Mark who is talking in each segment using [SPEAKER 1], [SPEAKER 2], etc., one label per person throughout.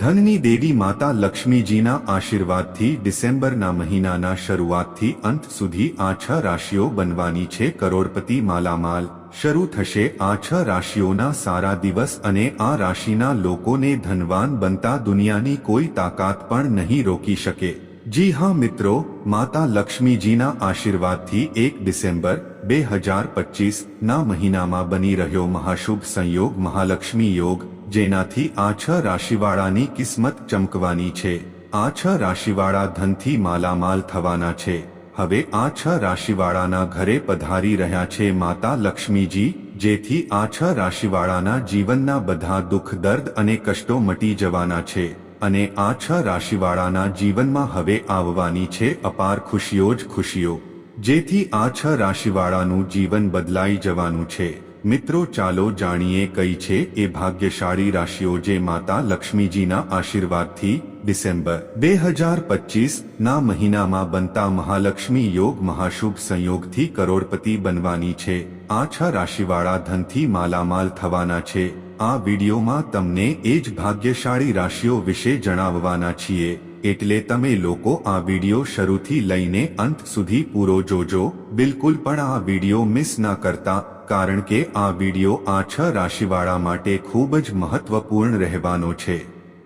[SPEAKER 1] ધનની દેવી માતા લક્ષ્મીજીના આશીર્વાદથી ડિસેમ્બરના મહિનાના શરૂઆતથી અંત સુધી આ છ રાશિઓ બનવાની છે. કરોડપતિ માલામાલ, શરૂ થશે આ છ રાશિઓના સારા દિવસ અને આ રાશિના લોકોને ધનવાન બનતા દુનિયાની કોઈ તાકાત પણ નહીં રોકી શકે. જી હા મિત્રો, માતા લક્ષ્મીજીના આશીર્વાદથી એક ડિસેમ્બર, બે હજાર પચીસ ના મહિનામાં બની રહ્યો મહાશુભ સંયોગ મહાલક્ષ્મી યોગ જેનાથી આ છ રાશિવાળાની કિસ્મત ચમકવાની છે. આ છ રાશિવાળા ધનથી માલામાલ થવાના છે. હવે આ છ રાશિવાળાના ઘરે પધારી રહ્યા છે માતા લક્ષ્મીજી, જેથી આ છ રાશિવાળાના જીવનના બધા દુઃખ, દર્દ અને કષ્ટો મટી જવાના છે. અને આ છ રાશિવાળાના જીવનમાં હવે આવવાની છે અપાર ખુશીઓ જ ખુશીઓ. જેથી આ છ રાશિવાળાનું જીવન બદલાઈ જવાનું છે. મિત્રો, ચાલો જાણીએ કઈ છે એ ભાગ્યશાળી રાશિઓ જે માતા લક્ષ્મીજીના આશીર્વાદથી ડિસેમ્બર બે હજાર પચીસ ના મહિનામાં બનતા મહાલક્ષ્મી યોગ મહાશુભ સંયોગથી કરોડપતિ બનવાની છે. આ છ રાશિવાળા ધનથી માલામાલ થવાના છે. આ વિડીયોમાં તમને એ જ ભાગ્યશાળી રાશિઓ વિશે જણાવવાના છીએ. એટલે તમે લોકો આ વીડિયો શરૂથી લઈને અંત સુધી પૂરો જોજો. બિલકુલ પણ આ વીડિયો મિસ ના કરતા, કારણ કે આ વીડિયો આ છ રાશિવાળા માટે ખૂબ જ મહત્વપૂર્ણ રહેવાનો છે.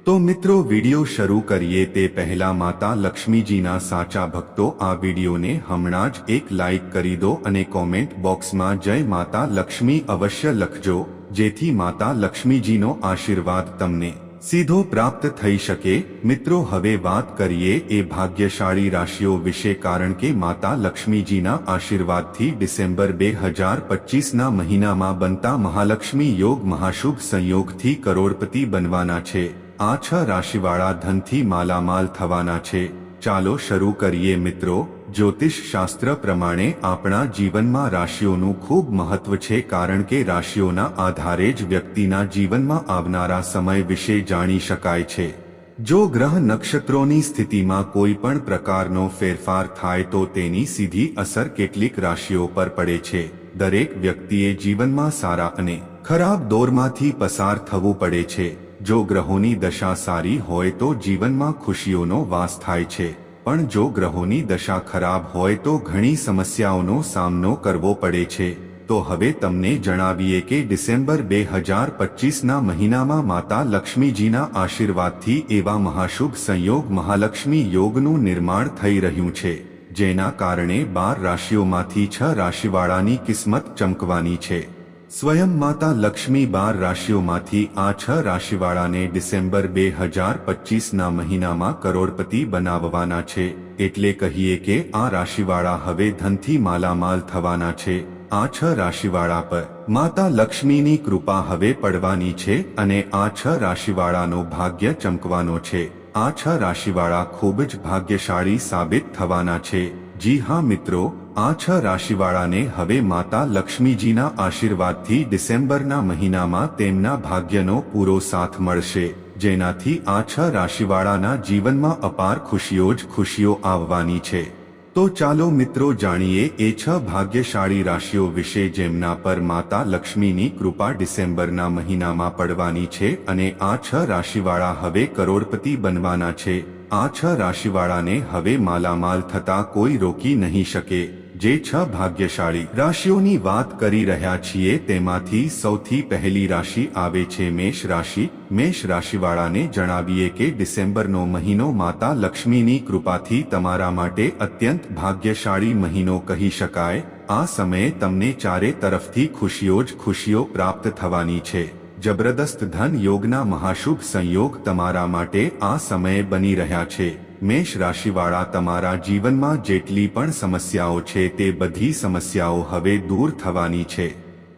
[SPEAKER 1] તો મિત્રો, વીડિયો શરૂ કરીએ તે પહેલા માતા લક્ષ્મીજીના સાચા ભક્તો, આ વિડીયોને હમણાં જ એક લાઈક કરી દો અને કોમેન્ટ બોક્સમાં જય માતા લક્ષ્મી અવશ્ય લખજો, જેથી માતા લક્ષ્મીજીનો આશીર્વાદ તમને. સીધો પ્રાપ્ત થઈ શકે? મિત્રો, હવે વાત કરીએ એ ભાગ્યશાળી રાશિઓ વિશે, કારણ કે માતા લક્ષ્મીજીના આશીર્વાદથી ડિસેમ્બર બે હજાર પચીસના મહિનામાં બનતા મહાલક્ષ્મી યોગ મહાશુભ સંયોગથી કરોડપતિ બનવાના છે. આ છ રાશિવાળા ધનથી માલામાલ થવાના છે. ચાલો શરૂ કરીએ મિત્રો. જ્યોતિષ શાસ્ત્ર પ્રમાણે આપણા જીવનમાં રાશિઓનું ખૂબ મહત્વ છે કારણ કે રાશિઓના આધારે જ વ્યક્તિના જીવનમાં આવનારા સમય વિશે જાણી શકાય છે. જો ગ્રહ નક્ષત્રોની સ્થિતિમાં કોઈ પણ પ્રકારનો ફેરફાર થાય તો તેની સીધી અસર કેટલીક રાશિઓ પર પડે છે. દરેક વ્યક્તિએ જીવનમાં સારા અને ખરાબ દોરમાંથી પસાર થવું પડે છે. જો ગ્રહોની દશા સારી હોય તો જીવનમાં ખુશીઓનો વાસ થાય છે. પણ જો ગ્રહોની દશા ખરાબ હોય તો ઘણી સમસ્યાઓનો સામનો કરવો પડે છે. તો હવે તમને જણાવીએ કે ડિસેમ્બર બે હજાર પચીસના મહિનામાં માતા લક્ષ્મીજીના આશીર્વાદથી એવા મહાશુભ સંયોગ મહાલક્ષ્મી યોગનું નિર્માણ થઈ રહ્યું છે, જેના કારણે બાર રાશિઓમાંથી છ રાશિવાળાની કિસ્મત ચમકવાની છે. સ્વયં માતા લક્ષ્મી બાર રાશિઓમાંથી આ છ રાશિવાળાને ડિસેમ્બર બે હજાર પચીસના મહિનામાં કરોડપતિ બનાવવાના છે. એટલે કહીએ કે આ રાશિવાળા હવે ધનથી માલામાલ થવાના છે. આ છ રાશિવાળા પર માતા લક્ષ્મીની કૃપા હવે પડવાની છે અને આ છ રાશિવાળાનો ભાગ્ય ચમકવાનો છે. આ છ રાશિવાળા ખૂબ જ ભાગ્યશાળી સાબિત થવાના છે. જી હા મિત્રો, આ છ રાશિવાળાને હવે માતા લક્ષ્મીજીના આશીર્વાદથી ડિસેમ્બરના મહિનામાં તેમના ભાગ્યનો પૂરો સાથ મળશે, જેનાથી આ છ રાશિવાળાના જીવનમાં અપાર ખુશીઓ જ ખુશીઓ આવવાની છે. તો ચાલો મિત્રો જાણીએ એ છ ભાગ્યશાળી રાશિઓ વિશે જેમના પર માતા લક્ષ્મીની કૃપા ડિસેમ્બરના મહિનામાં પડવાની છે અને આ છ રાશિવાળા હવે કરોડપતિ બનવાના છે. આ છ રાશિવાળાને હવે માલામાલ થતા કોઈ રોકી નહીં શકે. જે છ ભાગ્યશાળી રાશિઓની વાત કરી રહ્યા છીએ તેમાંથી સૌથી પહેલી રાશિ આવે છે મેષ રાશિ. મેષ રાશિવાળાને જણાવીએ કે ડિસેમ્બરનો મહિનો માતા લક્ષ્મીની કૃપાથી તમારા માટે અત્યંત ભાગ્યશાળી મહિનો કહી શકાય. આ સમયે તમને ચારે તરફથી ખુશીઓ જ ખુશીઓ પ્રાપ્ત થવાની છે. જબરદસ્ત ધન યોગના મહાશુભ સંયોગ તમારા માટે આ સમયે બની રહ્યા છે. મેષ રાશિવાળા તમારા જીવનમાં જેટલી પણ સમસ્યાઓ છે તે બધી સમસ્યાઓ હવે દૂર થવાની છે.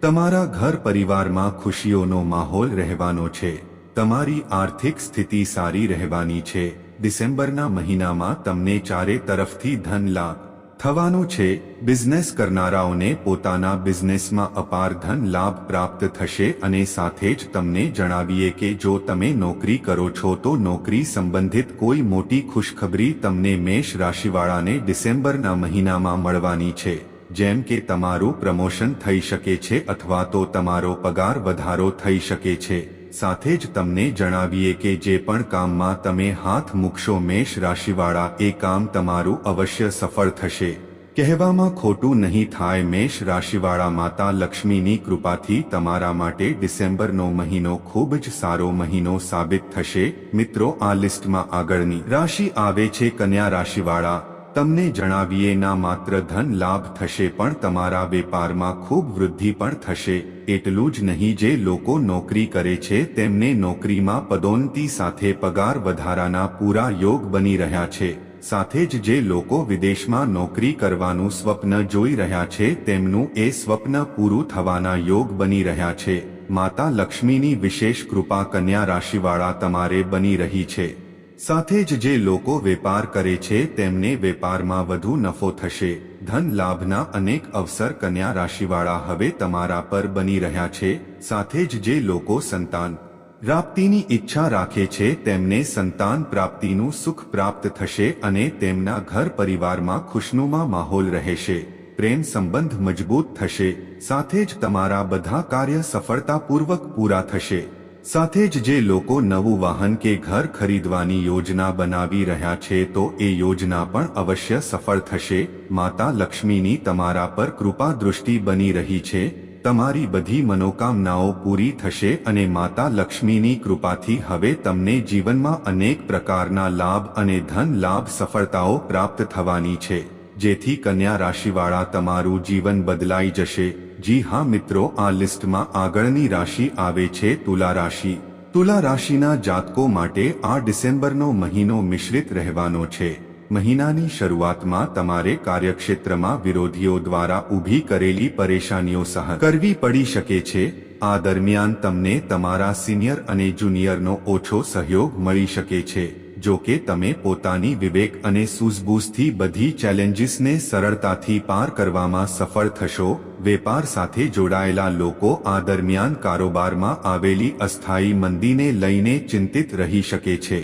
[SPEAKER 1] તમારા ઘર પરિવારમાં ખુશીઓનો માહોલ રહેવાનો છે. તમારી આર્થિક સ્થિતિ સારી રહેવાની છે. ડિસેમ્બરના મહિનામાં તમને ચારે તરફથી ધન લાભ થવાનું છે બિઝનેસ કરનારાઓને પોતાના બિઝનેસમાં અપાર ધન લાભ પ્રાપ્ત થશે અને સાથે જ તમને જણાવીએ કે જો તમે નોકરી કરો છો તો નોકરી સંબંધિત કોઈ મોટી ખુશખબરી તમને મેષ રાશિવાળાને ડિસેમ્બરના મહિનામાં મળવાની છે. જેમ કે તમારું પ્રમોશન થઈ શકે છે અથવા તો તમારો પગાર વધારો થઈ શકે છે. સાથે જ તમને જણાવીએ કે જે પણ કામમાં તમે હાથ મૂકશો મેષ રાશિવાળા, એ કામ તમારું અવશ્ય સફળ થશે. કહેવામાં ખોટું નહીં થાય, મેષ રાશિવાળા માતા લક્ષ્મીની કૃપાથી તમારા માટે ડિસેમ્બરનો મહિનો ખૂબ જ સારો મહિનો સાબિત થશે. મિત્રો, આ લિસ્ટમાં આગળની રાશિ આવે છે, કન્યા રાશિવાળા. તમને જણાવીએ, ના માત્ર ધન લાભ થશે, પણ તમારા વેપારમાં ખૂબ વૃદ્ધિ પણ થશે. એટલું જ નહીં, જે લોકો નોકરી કરે છે, તેમને નોકરીમાં પદોન્નતિ સાથે પગાર વધારાના પૂરા યોગ બની રહ્યા છે. સાથે જ જે લોકો વિદેશમાં નોકરી કરવાનું સ્વપ્ન જોઈ રહ્યા છે, તેમનું એ સ્વપ્ન પૂરું થવાના યોગ બની રહ્યા છે. માતા લક્ષ્મીની વિશેષ કૃપા કન્યા રાશિવાળા તમારે બની રહી છે. સાથે જ જે લોકો વેપાર કરે છે, તેમને વેપારમાં વધુ નફો થશે. ધન લાભના અનેક અવસર કન્યા રાશિવાળા હવે તમારા પર બની રહ્યા છે, સાથે જ જે લોકો સંતાન પ્રાપ્તિની ઈચ્છા રાખે છે, તેમને સંતાન પ્રાપ્તિનું સુખ પ્રાપ્ત થશે અને તેમના ઘર પરિવારમાં ખુશનુમા માહોલ રહેશે. પ્રેમ સંબંધ મજબૂત થશે, સાથે જ તમારા બધા કાર્ય સફળતાપૂર્વક પૂરા થશે. સાથે જ જે લોકો નવું વાહન કે ઘર ખરીદવાની યોજના બનાવી રહ્યા છે તો એ યોજના પણ અવશ્ય સફળ થશે. માતા લક્ષ્મીની તમારા પર કૃપા દૃષ્ટિ બની રહી છે. તમારી બધી મનોકામનાઓ પૂરી થશે અને માતા લક્ષ્મીની કૃપાથી હવે તમને જીવનમાં અનેક પ્રકારના લાભ અને ધન લાભ સફળતાઓ પ્રાપ્ત થવાની છે. જેથી કન્યા રાશિવાળા તમારું જીવન બદલાઈ જશે. જી હા મિત્રો, આ લિસ્ટમાં આગળની રાશિ આવે છે તુલા રાશિ. તુલા રાશિના જાતકો માટે આ ડિસેમ્બરનો મહિનો મિશ્રિત રહેવાનો છે. મહિનાની શરૂઆતમાં તમારે કાર્યક્ષેત્રમાં વિરોધીઓ દ્વારા ઊભી કરેલી પરેશાનીઓ સહન કરવી પડી શકે છે. આ દરમિયાન તમને તમારા સિનિયર અને જુનિયરનો ઓછો સહયોગ મળી શકે છે. જો કે તમે પોતાની વિવેક અને સૂઝબૂઝથી બધી ચેલેન્જીસને સરળતાથી પાર કરવામાં સફળ થશો. વેપાર સાથે જોડાયેલા લોકો આ દરમિયાન કારોબારમાં આવેલી અસ્થાયી મંદીને લઈને ચિંતિત રહી શકે છે.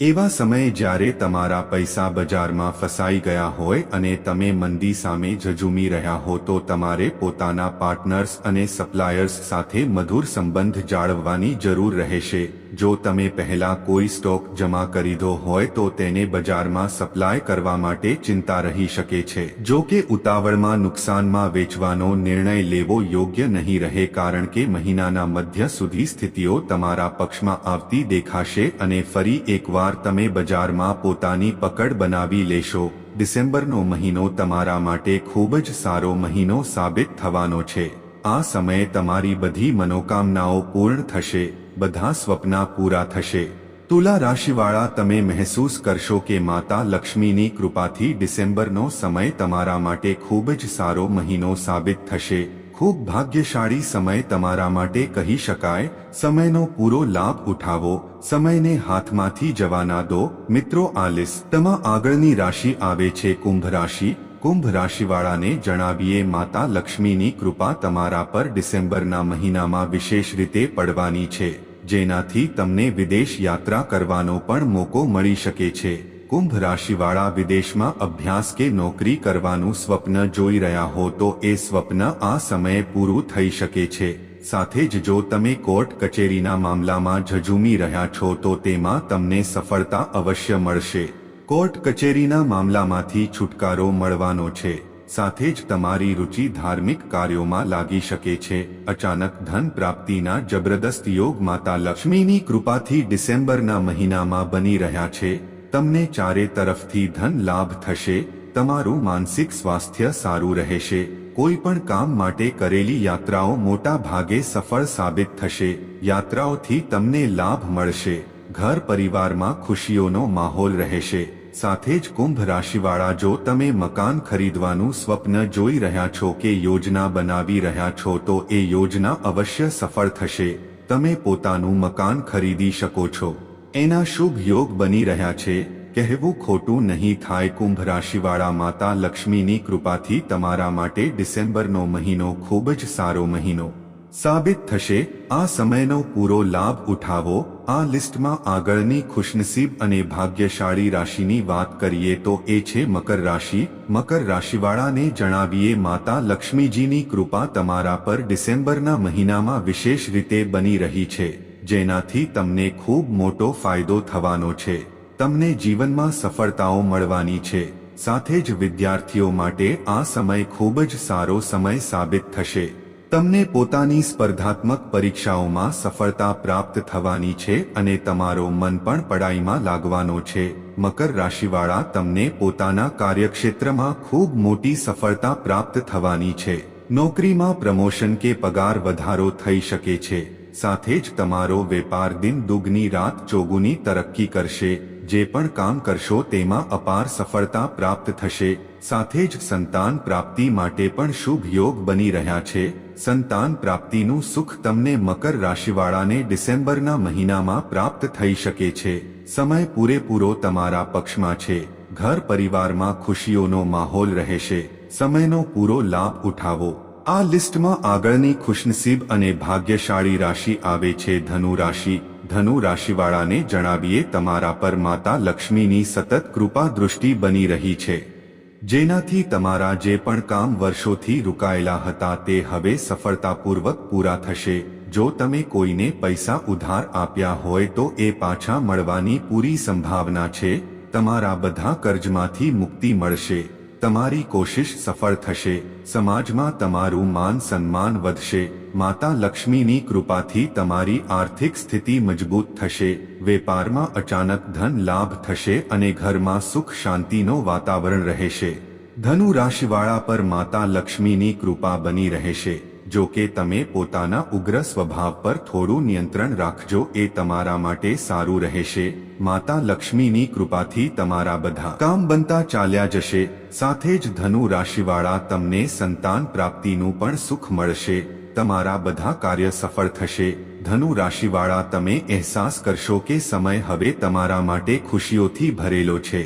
[SPEAKER 1] એવા સમયે જ્યારે તમારા પૈસા બજારમાં ફસાઈ ગયા હોય અને તમે મંદી સામે ઝઝૂમી રહ્યા હો તો તમારે પોતાના પાર્ટનર્સ અને સપ્લાયર્સ સાથે મધુર સંબંધ જાળવવાની જરૂર રહેશે. જો તમે પહેલા કોઈ સ્ટોક જમા કરી દો હોય તો તેને બજારમાં સપ્લાય કરવા માટે ચિંતા રહી શકે છે. જો કે ઉતાવળમાં નુકસાનમાં વેચવાનો નિર્ણય લેવો યોગ્ય નહીં રહે કારણ કે મહિનાના મધ્ય સુધી સ્થિતિઓ તમારા પક્ષમાં આવતી દેખાશે અને ફરી એકવાર તમે બજારમાં પોતાની પકડ બનાવી લેશો. ડિસેમ્બરનો મહિનો તમારા માટે ખૂબ જ સારો મહિનો સાબિત થવાનો છે. આ સમયે તમારી બધી મનોકામનાઓ પૂર્ણ થશે. બધા સ્વપ્ના પૂરા થશે. તુલા રાશિવાળા તમે મહેસૂસ કરશો કે માતા લક્ષ્મીની કૃપાથી ડિસેમ્બરનો સમય તમારા માટે ખૂબ જ સારો મહિનો સાબિત થશે. ખૂબ ભાગ્યશાળી સમય તમારા માટે કહી શકાય, સમયનો પૂરો લાભ ઉઠાવો, સમયને હાથમાંથી જવાના દો. મિત્રો આ લિસ્ટમાં આગળની રાશિ આવે છે કુંભ રાશિ. કુંભ રાશિવાળાને જણાવીએ માતા લક્ષ્મીની કૃપા તમારા પર ડિસેમ્બરના મહિનામાં વિશેષ રીતે પડવાની છે. જેનાથી તમને વિદેશ યાત્રા કરવાનો પણ મોકો મળી શકે છે. કુંભ રાશિવાળા વિદેશમાં અભ્યાસ કે નોકરી કરવાનું સ્વપ્ન જોઈ રહ્યા હો તો એ સ્વપ્ન આ સમયે પૂરું થઈ શકે છે. સાથે જ જો તમે કોર્ટ કચેરીના મામલામાં ઝઝૂમી રહ્યા છો તો તેમાં તમને સફળતા અવશ્ય મળશે. કોર્ટ કચેરીના મામલામાંથી છુટકારો મળવાનો છે. સાથે જ તમારી રુચિ ધાર્મિક કાર્યોમાં લાગી શકે છે. અચાનક ધન પ્રાપ્તિના જબરદસ્ત યોગ માતા લક્ષ્મીની કૃપાથી ડિસેમ્બરના મહિનામાં બની રહ્યા છે. તમને ચારે તરફથી ધન લાભ થશે. તમારું માનસિક સ્વાસ્થ્ય સારું રહેશે. કોઈ પણ કામ માટે કરેલી યાત્રાઓ મોટા ભાગે સફળ સાબિત થશે. યાત્રાઓથી તમને લાભ મળશે. ઘર પરિવારમાં ખુશીઓનો માહોલ રહેશે. સાથે જ કુંભ રાશિવાળા જો તમે મકાન ખરીદવાનું સ્વપ્ન જોઈ રહ્યા છો કે યોજના બનાવી રહ્યા છો તો એ યોજના અવશ્ય સફળ થશે. તમે પોતાનું મકાન ખરીદી શકો છો. એના શુભ યોગ બની રહ્યા છે. કહેવું ખોટું નહીં થાય કુંભ રાશિવાળા માતા લક્ષ્મીની કૃપાથી તમારા માટે ડિસેમ્બરનો મહિનો ખૂબ જ સારો મહિનો. સાબિત થશે, આ સમયનો પૂરો લાભ ઉઠાવો, આ લિસ્ટમાં આગળની ખુશનસીબ અને ભાગ્યશાળી રાશિની વાત કરીએ તો એ છે મકર રાશિ. મકર રાશિવાળાને જણાવીએ, માતા લક્ષ્મીજીની કૃપા તમારા પર ડિસેમ્બરના મહિનામાં વિશેષ રીતે બની રહી છે, જેનાથી તમને ખૂબ મોટો ફાયદો થવાનો છે. તમને જીવનમાં સફળતાઓ મળવાની છે. સાથે જ વિદ્યાર્થીઓ માટે આ સમય ખૂબ જ સારો સમય સાબિત થશે. તમને પોતાની સ્પર્ધાત્મક પરીક્ષાઓમાં સફળતા પ્રાપ્ત થવાની છે અને તમારો મન પણ પડાઈમાં લાગવાનો છે. મકર રાશિવાળા તમને પોતાના કાર્યક્ષેત્રમાં ખૂબ મોટી સફળતા પ્રાપ્ત થવાની છે. નોકરીમાં પ્રમોશન કે પગાર વધારો થઈ શકે છે. સાથે જ તમારો વેપાર દિન દુગની રાત ચોગુની તરક્કી કરશે. જે પણ કામ કરશો તેમાં અપાર સફળતા પ્રાપ્ત થશે. સાથે જ સંતાન પ્રાપ્તિ માટે પણ શુભ યોગ બની રહ્યા છે. સંતાન પ્રાપ્તિનું સુખ તમને મકર રાશિવાળાને ડિસેમ્બરના મહિનામાં પ્રાપ્ત થઈ શકે છે. સમય પૂરેપૂરો તમારા પક્ષમાં છે. ઘર પરિવારમાં ખુશીઓનો માહોલ રહેશે. સમયનો પૂરો લાભ ઉઠાવો. આ લિસ્ટમાં આગળની ખુશનસીબ અને ભાગ્યશાળી રાશિ આવે છે. ધનુ રાશિ. ધનુ રાશિવાળાને જણાવીએ, તમારા પર માતા લક્ષ્મીની સતત કૃપા દૃષ્ટિ બની રહી છે. જેનાથી તમારા જે પણ કામ વર્ષોથી રોકાયેલા હતા તે હવે સફળતાપૂર્વક પૂરા થશે. જો તમે કોઈને પૈસા ઉધાર આપ્યા હોય તો એ પાછા મળવાની પૂરી સંભાવના છે. તમારા બધા કર્જમાંથી મુક્તિ મળશે. તમારી કોશિશ સફળ થશે. સમાજમાં તમારું માન સન્માન વધશે. માતા લક્ષ્મીની કૃપાથી તમારી આર્થિક સ્થિતિ મજબૂત થશે, વેપારમાં અચાનક ધન લાભ થશે અને ઘરમાં સુખ શાંતિનો વાતાવરણ રહેશે. ધનુ રાશિવાળા પર માતા લક્ષ્મીની કૃપા બની રહેશે. જો કે તમે પોતાના ઉગ્ર સ્વભાવ પર થોડું નિયંત્રણ રાખજો, એ તમારા માટે સારું રહેશે. માતા લક્ષ્મીની કૃપાથી તમારા બધા કામ બનતા ચાલ્યા જશે. સાથે જ ધનુ રાશિવાળા તમને સંતાન પ્રાપ્તિનું પણ સુખ મળશે. તમારા બધા કાર્ય સફળ થશે. ધનુ રાશિવાળા, તમે અહેસાસ કરશો કે સમય હવે તમારા માટે ખુશીઓથી ભરેલો છે.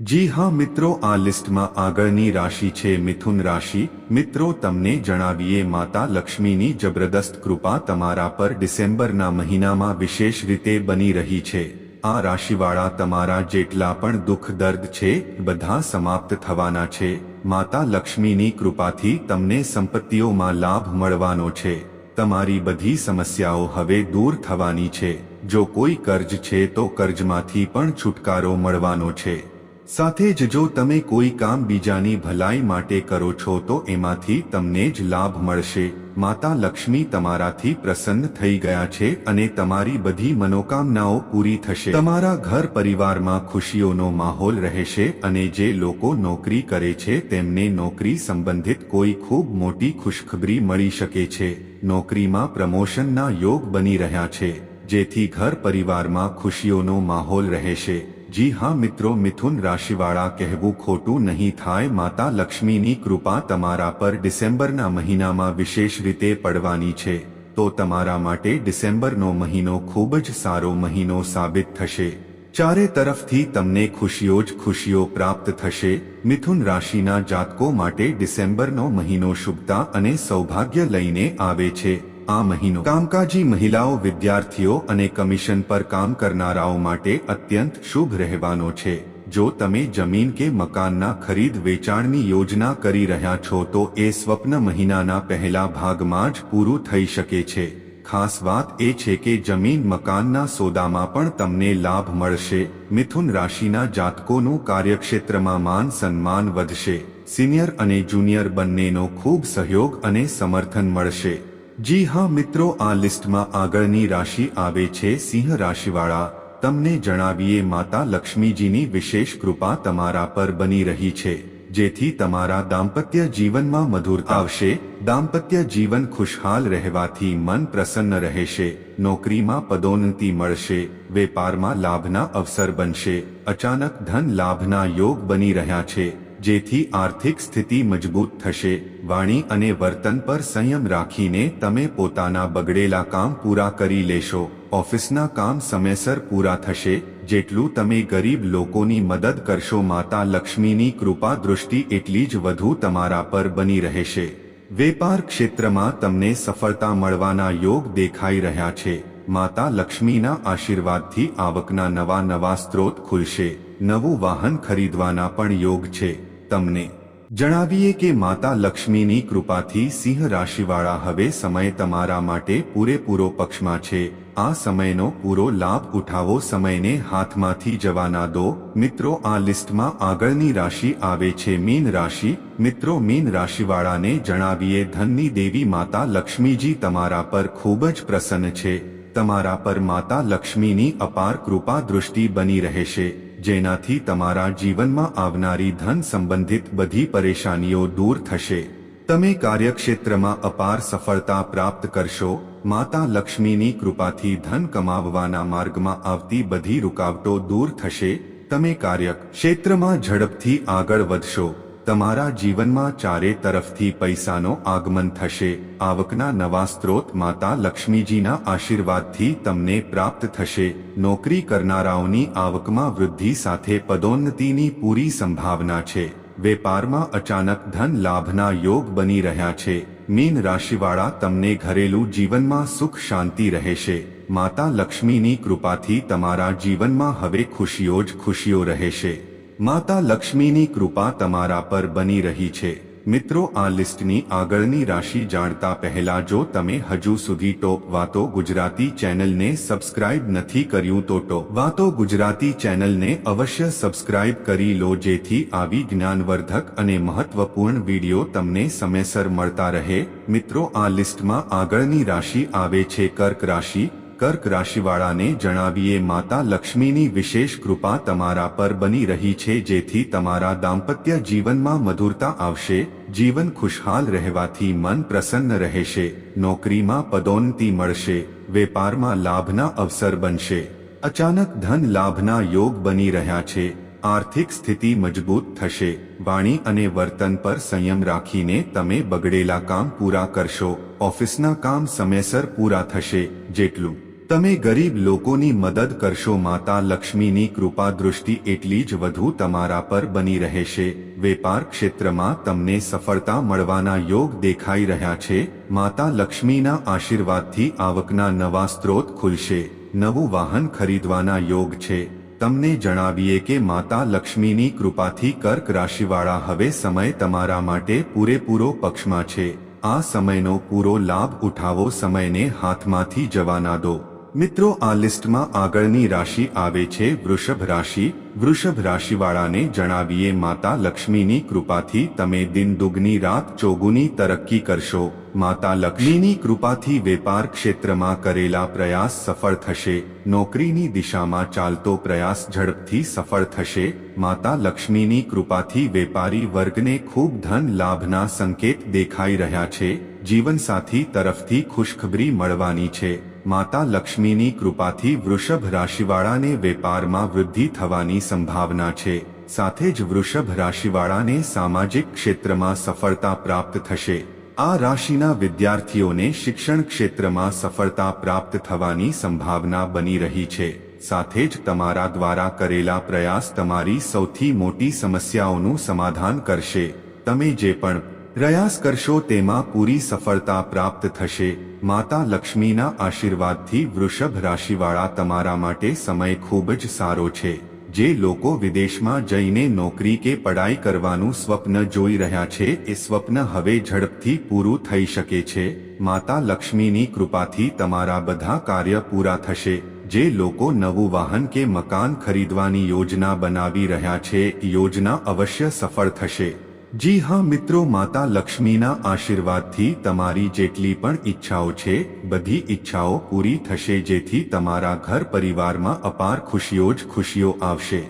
[SPEAKER 1] જી હા મિત્રો, આ લિસ્ટમાં આગળની રાશિ છે મિથુન રાશિ. મિત્રો, તમને જણાવીએ, માતા લક્ષ્મીની જબરદસ્ત કૃપા તમારા પર ડિસેમ્બરના મહિનામાં વિશેષ રીતે બની રહી છે. આ રાશિવાળા તમારા જેટલા પણ દુઃખ દર્દ છે, બધા સમાપ્ત થવાના છે. માતા લક્ષ્મીની કૃપાથી તમને સંપત્તિઓમાં લાભ મળવાનો છે. તમારી બધી સમસ્યાઓ હવે દૂર થવાની છે. જો કોઈ કર્જ છે તો કર્જમાંથી પણ છુટકારો મળવાનો છે. સાથે જ જો તમે કોઈ કામ બીજાની ભલાઈ માટે કરો છો તો એમાંથી તમને જ લાભ મળશે. માતા લક્ષ્મી તમારાથી પ્રસન્ન થઈ ગયા છે અને તમારી બધી મનોકામનાઓ પૂરી થશે. તમારા ઘર પરિવારમાં ખુશીઓનો માહોલ રહેશે અને જે લોકો નોકરી કરે છે તેમને નોકરી સંબંધિત કોઈ ખૂબ મોટી ખુશખબરી મળી શકે છે. નોકરીમાં પ્રમોશનના યોગ બની રહ્યા છે, જેથી ઘર પરિવારમાં ખુશીઓનો માહોલ રહેશે. જી હા મિત્રો, મિથુન રાશિવાળા કહેવું ખોટું નહીં થાય. માતા લક્ષ્મીની કૃપા તમારા પર ડિસેમ્બરના મહિનામાં વિશેષ રીતે પડવાની છે. તો તમારા માટે ડિસેમ્બરનો મહિનો ખૂબ જ સારો મહિનો સાબિત થશે. ચારે તરફથી તમને ખુશીઓ જ ખુશીઓ પ્રાપ્ત થશે. મિથુન રાશિના જાતકો માટે ડિસેમ્બરનો મહિનો શુભતા અને સૌભાગ્ય લઈને આવે છે. આ મહિનો કામકાજી મહિલાઓ, વિદ્યાર્થીઓ અને કમિશન પર કામ કરનારાઓ માટે અત્યંત શુભ રહેવાનો છે. જો તમે જમીન કે મકાનના ખરીદ વેચાણની યોજના કરી રહ્યા છો તો એ સ્વપ્ન મહિનાના પહેલા ભાગમાં જ પૂરું થઈ શકે છે. ખાસ વાત એ છે કે જમીન મકાનના સોદામાં પણ તમને લાભ મળશે. મિથુન રાશિના જાતકોનું કાર્યક્ષેત્રમાં માન સન્માન વધશે. સિનિયર અને જુનિયર બંનેનો ખૂબ સહયોગ અને સમર્થન મળશે. જી હા મિત્રો, આ લિસ્ટમાં આગળની રાશિ આવે છે. સિંહ રાશિવાળા, તમને જણાવીએ, માતા લક્ષ્મીજીની વિશેષ કૃપા તમારા પર બની રહી છે, જેથી તમારા દાંપત્ય જીવનમાં મધુરતા આવશે. દાંપત્ય જીવન ખુશહાલ રહેવાથી મન પ્રસન્ન રહેશે, નોકરીમાં પદોન્નતિ મળશે, વેપારમાં લાભના અવસર બનશે, અચાનક ધન લાભના યોગ બની રહ્યા છે. જેથી આર્થિક સ્થિતિ મજબૂત થશે. વાણી અને વર્તન પર સંયમ રાખીને તમે પોતાના બગડેલા કામ પૂરા કરી લેશો. ઓફિસના કામ સમયસર પૂરા થશે. જેટલું તમે ગરીબ લોકોની મદદ કરશો, માતા લક્ષ્મીની કૃપા દૃષ્ટિ એટલી જ વધુ તમારા પર બની રહેશે. વેપાર ક્ષેત્રમાં તમને સફળતા મળવાના યોગ દેખાઈ રહ્યા છે. માતા લક્ષ્મીના આશીર્વાદથી આવકના નવા નવા સ્ત્રોત ખુલશે. નવું વાહન ખરીદવાના પણ યોગ છે. તમને. જણાવીએ કે માતા લક્ષ્મીની કૃપાથી સિંહ રાશિવાળા હવે સમય તમારા માટે પૂરેપૂરો પક્ષમાં છે. આ સમયનો પૂરો લાભ ઉઠાવો સમયને હાથમાંથી જવા ના દો. મિત્રો, આ લિસ્ટમાં આગળની રાશિ આવે છે મીન રાશિ. મિત્રો, મીન રાશિવાળાને જણાવીએ ધનની દેવી માતા લક્ષ્મીજી તમારા પર ખૂબ જ પ્રસન્ન છે. તમારા પર માતા લક્ષ્મીની અપાર કૃપા દૃષ્ટિ બની રહેશે. જેનાથી તમારા જીવનમાં આવનારી ધન સંબંધિત બધી પરેશાનીઓ દૂર થશે. તમે કાર્યક્ષેત્રમાં અપાર સફળતા પ્રાપ્ત કરશો. માતા લક્ષ્મીની કૃપાથી ધન કમાવવાના માર્ગમાં આવતી બધી રૂકાવટો દૂર થશે. તમે કાર્યક્ષેત્રમાં ઝડપથી આગળ વધશો. તમારા જીવનમાં ચારે તરફથી પૈસાનો આગમન થશે. આવકના નવા સ્ત્રોત માતા લક્ષ્મીજીના આશીર્વાદથી તમને પ્રાપ્ત થશે. નોકરી કરનારાઓની આવકમાં વૃદ્ધિ સાથે પદોન્નતિની પૂરી સંભાવના છે. વેપારમાં અચાનક ધન લાભના યોગ બની રહ્યા છે. મીન રાશિવાળા તમને ઘરેલું જીવનમાં સુખ શાંતિ રહેશે. માતા લક્ષ્મીની કૃપાથી તમારા જીવનમાં હવે ખુશીઓ જ ખુશીઓ રહેશે. માતા લક્ષ્મીની કૃપા તમારા પર બની રહી છે. મિત્રો, આ લિસ્ટની આગળની રાશિ જાણતા પહેલા જો તમે હજુ સુધી ટોપ વાતો ગુજરાતી ચેનલને સબસ્ક્રાઇબ નથી કર્યું તો ટોપ વાતો ગુજરાતી ચેનલને અવશ્ય સબસ્ક્રાઇબ કરી લો જેથી આવી જ્ઞાનવર્ધક અને મહત્વપૂર્ણ વીડિયો તમને સમયસર મળતા રહે. મિત્રો, આ લિસ્ટમાં આગળની રાશિ આવે છે કર્ક રાશિ કર્ક રાશિવાળાને જણાવીએ, માતા લક્ષ્મીની વિશેષ કૃપા તમારા પર બની રહી છે, જેથી તમારા દાંપત્ય જીવનમાં મધુરતા આવશે, જીવન ખુશહાલ રહેવાથી મન પ્રસન્ન રહેશે, નોકરીમાં પદોન્નતિ મળશે, વેપારમાં લાભના અવસર બનશે. અચાનક ધન લાભના યોગ બની રહ્યા છે, આર્થિક સ્થિતિ મજબૂત થશે, વાણી અને વર્તન પર સંયમ રાખીને તમે બગડેલા કામ પૂરા કરશો, ઓફિસના કામ સમયસર પૂરા થશે, જેટલું. તમે ગરીબ લોકોની મદદ કરશો, માતા લક્ષ્મીની કૃપા દૃષ્ટિ એટલી જ વધુ તમારા પર બની રહેશે. વેપાર ક્ષેત્રમાં તમને સફળતા મળવાના યોગ દેખાઈ રહ્યા છે. માતા લક્ષ્મીના આશીર્વાદથી આવકના નવા સ્ત્રોત ખુલશે. નવું વાહન ખરીદવાના યોગ છે. તમને જણાવીએ કે માતા લક્ષ્મીની કૃપાથી કર્ક રાશિવાળા હવે સમય તમારા માટે પૂરેપૂરો પક્ષમાં છે. આ સમયનો પૂરો લાભ ઉઠાવો, સમયને હાથમાંથી જવા ના દો. મિત્રો, આ લિસ્ટમાં આગળની રાશિ આવે છે વૃષભ રાશિ. વૃષભ રાશિવાળાને જણાવીએ, માતા લક્ષ્મીની કૃપાથી તમે દિન દુગની રાત ચોગુની તરક્કી કરશો. માતા લક્ષ્મીની કૃપાથી વેપાર ક્ષેત્રમાં કરેલા પ્રયાસ સફળ થશે. નોકરીની દિશામાં ચાલતો પ્રયાસ ઝડપથી સફળ થશે. માતા લક્ષ્મીની કૃપાથી વેપારી વર્ગને ખૂબ ધન લાભના સંકેત દેખાઈ રહ્યા છે. જીવનસાથી તરફથી ખુશખબરી મળવાની છે. માતા લક્ષ્મીની કૃપાથી વૃષભ રાશિવાળાને વેપારમાં વૃદ્ધિ થવાની સંભાવના છે. સાથે જ વૃષભ રાશિવાળાને સામાજિક ક્ષેત્રમાં સફળતા પ્રાપ્ત થશે. આ રાશિના વિદ્યાર્થીઓને શિક્ષણ ક્ષેત્રમાં સફળતા પ્રાપ્ત થવાની સંભાવના બની રહી છે. સાથે જ તમારા દ્વારા કરેલા પ્રયાસ તમારી સૌથી મોટી સમસ્યાઓનું સમાધાન કરશે. તમે જે પણ પ્રયાસ કરશો તેમાં પૂરી સફળતા પ્રાપ્ત થશે. માતા લક્ષ્મીના આશીર્વાદથી વૃષભ રાશિવાળા તમારા માટે સમય ખૂબ જ સારો છે. જે લોકો વિદેશમાં જઈને નોકરી કે પઢાઈ કરવાનું સ્વપ્ન જોઈ રહ્યા છે, એ સ્વપ્ન હવે ઝડપથી પૂરું થઈ શકે છે. માતા લક્ષ્મીની કૃપાથી તમારા બધા કાર્ય પૂરા થશે. જે લોકો નવું વાહન કે મકાન ખરીદવાની યોજના બનાવી રહ્યા છે યોજના અવશ્ય સફળ થશે. જી હા મિત્રો, માતા લક્ષ્મીના આશીર્વાદથી તમારી જેટલી પણ ઈચ્છાઓ છે, બધી ઈચ્છાઓ પૂરી થશે જેથી તમારા ઘર પરિવારમાં અપાર ખુશીઓ જ ખુશીઓ આવશે.